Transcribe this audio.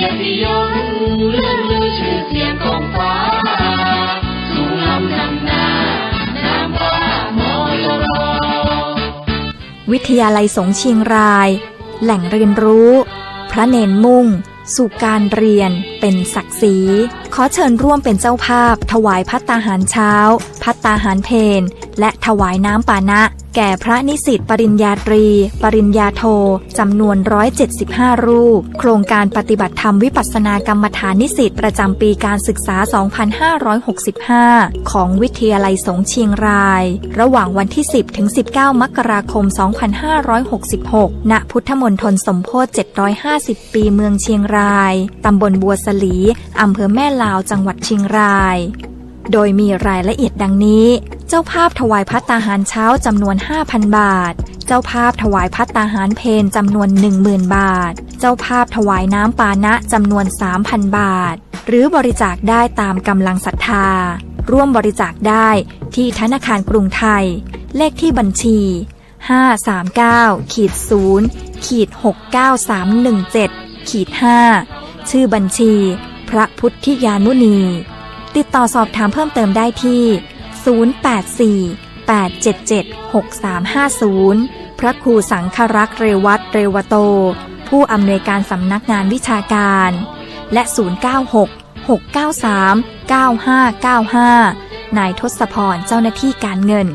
กียรติยศเรื่องลือชื่อเสียงของฟ้า สูงล้ำนำหน้านามว่ามอยรวิทยาลัยสงเชียงราย แหล่งเรียนรู้ พระเนนมุ่ง สู่การเรียนเป็นศักดิ์ศรี ขอเชิญร่วมเป็นเจ้าภาพ ถวายพัตตาหารเช้า พัตตาหารเพนและถวายน้ำปานะ แก่พระนิสิตปริญญาตรี ปริญญาโทจำนวน 175 รูป โครงการปฏิบัติธรรมวิปัสสนากรรมฐานนิสิตประจำปีการศึกษา 2565 ของวิทยาลัยสงเชียงราย ระหว่างวันที่ 10 ถึง 19 มกราคม 2566 ณ พุทธมณฑลสมโพธิ750 ปีเมืองเชียงราย ตำบลบัวสลีอำเภอแม่ลาวจังหวัดเชียงราย โดยมีรายละเอียดดังนี้ เจ้าภาพถวายพัตตาหารเช้าจำนวน 5,000 บาท เจ้าภาพถวายพัตตาหารเพนจำนวน 10,000 บาท เจ้าภาพถวายน้ำปานะจำนวน 3,000 บาท หรือบริจาคได้ตามกำลังศรัทธา ร่วมบริจาคได้ที่ธนาคารกรุงไทย เลขที่บัญชี 539ขีด0ขีด69317ขีด5ชื่อบัญชี พระพุทธิยานุนี ติดต่อสอบถามเพิ่มเติมได้ที่ 084-877-6350 พระครูสังฆรักษ์เรวัตเรวโต ผู้อำนวยการสำนักงานวิชาการ และ 096-693-9595 นายทศพรเจ้าหน้าที่การเงิน